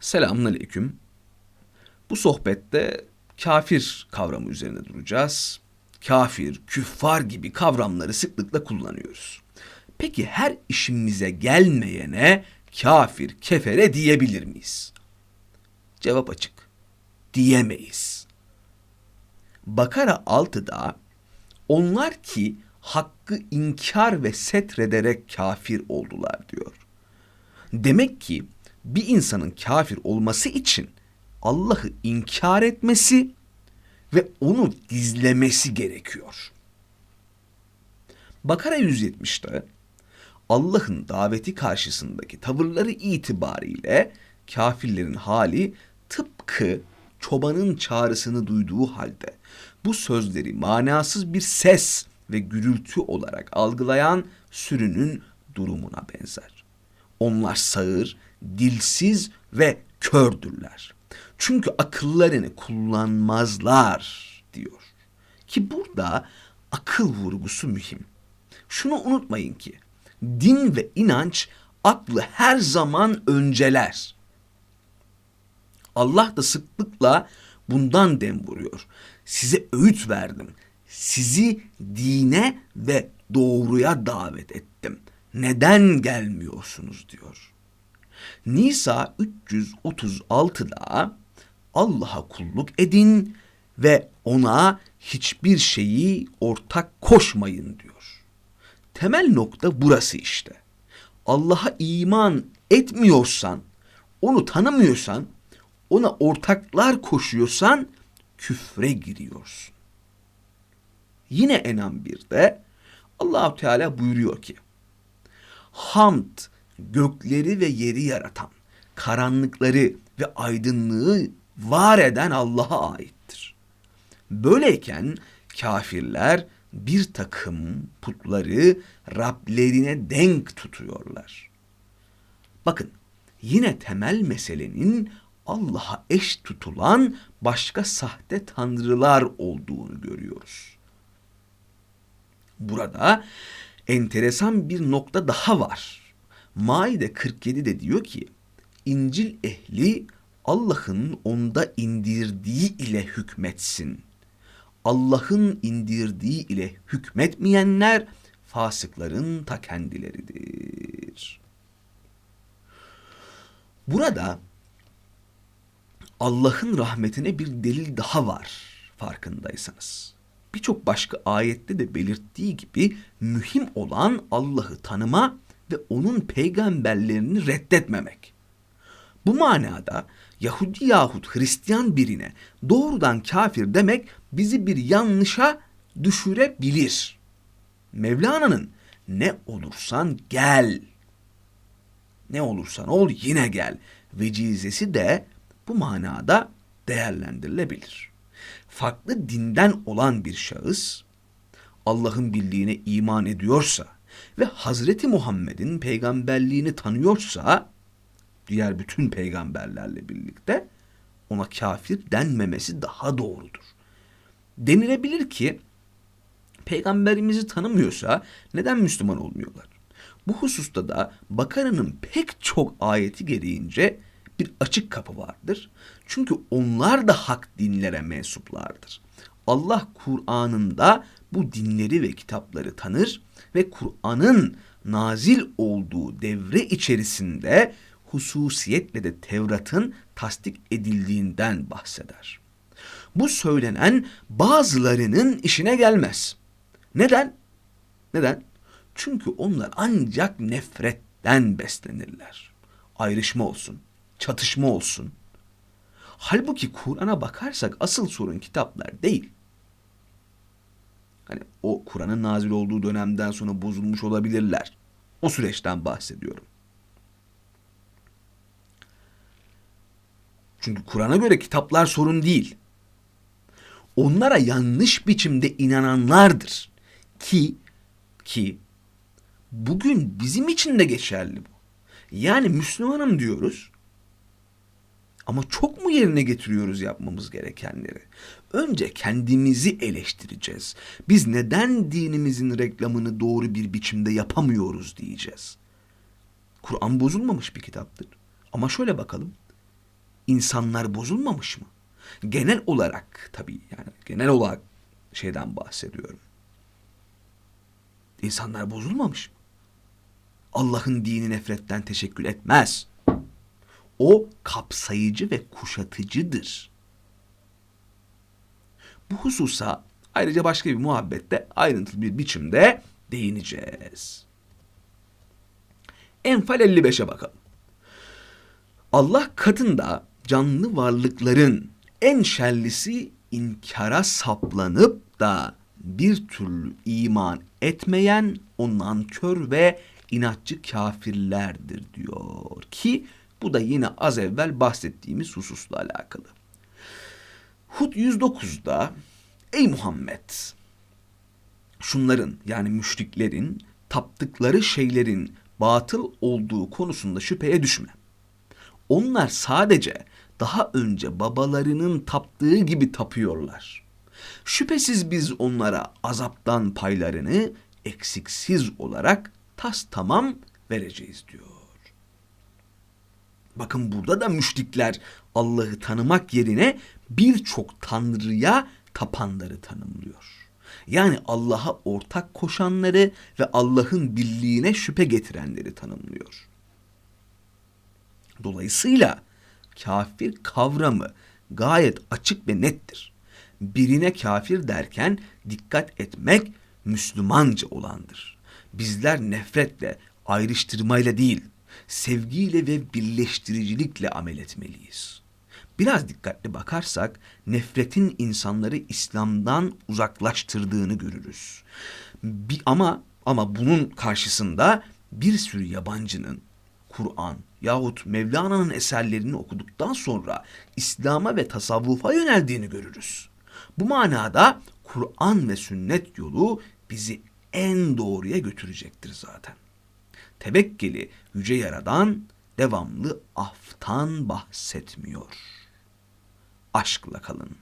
Selamünaleyküm. Bu sohbette kafir kavramı üzerine duracağız. Kafir, küffar gibi kavramları sıklıkla kullanıyoruz. Peki her işimize gelmeyene kafir, kefere diyebilir miyiz? Cevap açık. Diyemeyiz. Bakara 6'da onlar ki hakkı inkar ve setrederek kafir oldular diyor. Demek ki bir insanın kafir olması için Allah'ı inkar etmesi ve onu gizlemesi gerekiyor. Bakara 170'te Allah'ın daveti karşısındaki tavırları itibariyle kafirlerin hali tıpkı çobanın çağrısını duyduğu halde bu sözleri manasız bir ses ve gürültü olarak algılayan sürünün durumuna benzer. Onlar sağır, dilsiz ve kördürler. Çünkü akıllarını kullanmazlar diyor. Ki burada akıl vurgusu mühim. Şunu unutmayın ki din ve inanç aklı her zaman önceler. Allah da sıklıkla bundan dem vuruyor. Size öğüt verdim. Sizi dine ve doğruya davet ettim. Neden gelmiyorsunuz diyor. Nisa 336'da Allah'a kulluk edin ve ona hiçbir şeyi ortak koşmayın diyor. Temel nokta burası işte. Allah'a iman etmiyorsan, onu tanımıyorsan, ona ortaklar koşuyorsan küfre giriyorsun. Yine Enam 1'de Allahu Teala buyuruyor ki: Hamd gökleri ve yeri yaratan, karanlıkları ve aydınlığı var eden Allah'a aittir. Böyleyken kafirler bir takım putları Rablerine denk tutuyorlar. Bakın yine temel meselenin Allah'a eş tutulan başka sahte tanrılar olduğunu görüyoruz. Burada enteresan bir nokta daha var. Maide 47'de diyor ki İncil ehli Allah'ın onda indirdiği ile hükmetsin. Allah'ın indirdiği ile hükmetmeyenler fasıkların ta kendileridir. Burada Allah'ın rahmetine bir delil daha var farkındaysanız. Birçok başka ayette de belirttiği gibi mühim olan Allah'ı tanıma ve onun peygamberlerini reddetmemek. Bu manada Yahudi yahut Hristiyan birine doğrudan kafir demek bizi bir yanlışa düşürebilir. Mevlana'nın ne olursan gel, ne olursan ol yine gel vecizesi de bu manada değerlendirilebilir. Farklı dinden olan bir şahıs Allah'ın birliğine iman ediyorsa ve Hazreti Muhammed'in peygamberliğini tanıyorsa diğer bütün peygamberlerle birlikte ona kafir denmemesi daha doğrudur. Denilebilir ki peygamberimizi tanımıyorsa neden Müslüman olmuyorlar? Bu hususta da Bakara'nın pek çok ayeti gereğince bir açık kapı vardır. Çünkü onlar da hak dinlere mensuplardır. Allah Kur'an'ında bu dinleri ve kitapları tanır ve Kur'an'ın nazil olduğu devre içerisinde hususiyetle de Tevrat'ın tasdik edildiğinden bahseder. Bu söylenen bazılarının işine gelmez. Neden? Neden? Çünkü onlar ancak nefretten beslenirler. Ayrışma olsun, çatışma olsun. Halbuki Kur'an'a bakarsak asıl sorun kitaplar değil. Hani o Kur'an'ın nazil olduğu dönemden sonra bozulmuş olabilirler. O süreçten bahsediyorum. Çünkü Kur'an'a göre kitaplar sorun değil. Onlara yanlış biçimde inananlardır. Ki ki bugün bizim için de geçerli bu. Yani Müslümanım diyoruz. Ama çok mu yerine getiriyoruz yapmamız gerekenleri? Önce kendimizi eleştireceğiz. Biz neden dinimizin reklamını doğru bir biçimde yapamıyoruz diyeceğiz. Kur'an bozulmamış bir kitaptır. Ama şöyle bakalım insanlar bozulmamış mı? Genel olarak tabii yani genel olarak şeyden bahsediyorum. İnsanlar bozulmamış mı? Allah'ın dini nefretten teşekkül etmez. O kapsayıcı ve kuşatıcıdır. Bu hususa ayrıca başka bir muhabbette ayrıntılı bir biçimde değineceğiz. Enfal 55'e bakalım. Allah katında canlı varlıkların en şerlisi inkara saplanıp da bir türlü iman etmeyen o nankör ve inatçı kafirlerdir diyor ki bu da yine az evvel bahsettiğimiz hususla alakalı. Hud 109'da ey Muhammed şunların yani müşriklerin taptıkları şeylerin batıl olduğu konusunda şüpheye düşme. Onlar sadece daha önce babalarının taptığı gibi tapıyorlar. Şüphesiz biz onlara azaptan paylarını eksiksiz olarak tas tamam vereceğiz diyor. Bakın burada da müşrikler Allah'ı tanımak yerine birçok tanrıya tapanları tanımlıyor. Yani Allah'a ortak koşanları ve Allah'ın birliğine şüphe getirenleri tanımlıyor. Dolayısıyla kafir kavramı gayet açık ve nettir. Birine kafir derken dikkat etmek Müslümanca olandır. Bizler nefretle, ayrıştırmayla değil, sevgiyle ve birleştiricilikle amel etmeliyiz. Biraz dikkatli bakarsak nefretin insanları İslam'dan uzaklaştırdığını görürüz. Bir, ama ama bunun karşısında bir sürü yabancının Kur'an yahut Mevlana'nın eserlerini okuduktan sonra İslam'a ve tasavvufa yöneldiğini görürüz. Bu manada Kur'an ve sünnet yolu bizi en doğruya götürecektir zaten. Tevekkeli yüce yaradan devamlı aftan bahsetmiyor. Aşkla kalın.